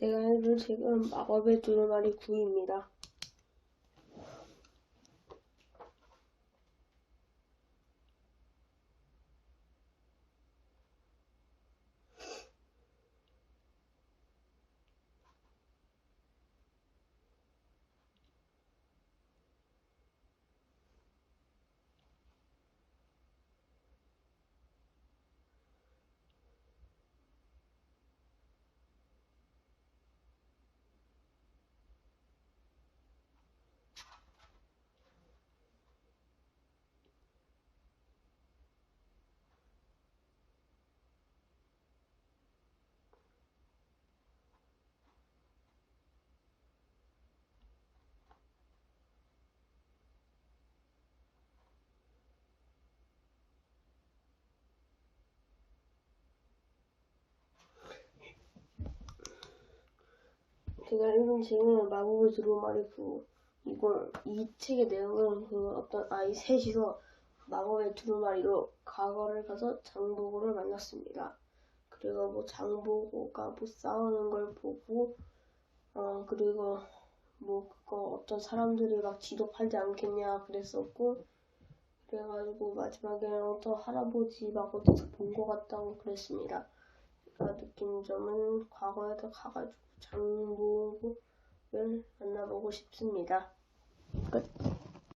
제가 읽은 책은 마법의 두루마리 9입니다. 제가 읽은 책은 마법의 두루마리 9. 이걸, 이 책의 내용은 그 어떤 아이 셋이서 마법의 두루마리로 과거를 가서 장보고를 만났습니다. 그리고 뭐 장보고가 뭐 싸우는 걸 보고, 어, 그리고 뭐 그거 어떤 사람들이 막 지독하지 않겠냐 그랬었고, 그래가지고 마지막에는 어떤 할아버지 막 어디서 본 것 같다고 그랬습니다. 제가 느낀 점은 과거에도 가가지고 장보고를 만나보고 싶습니다. 끝.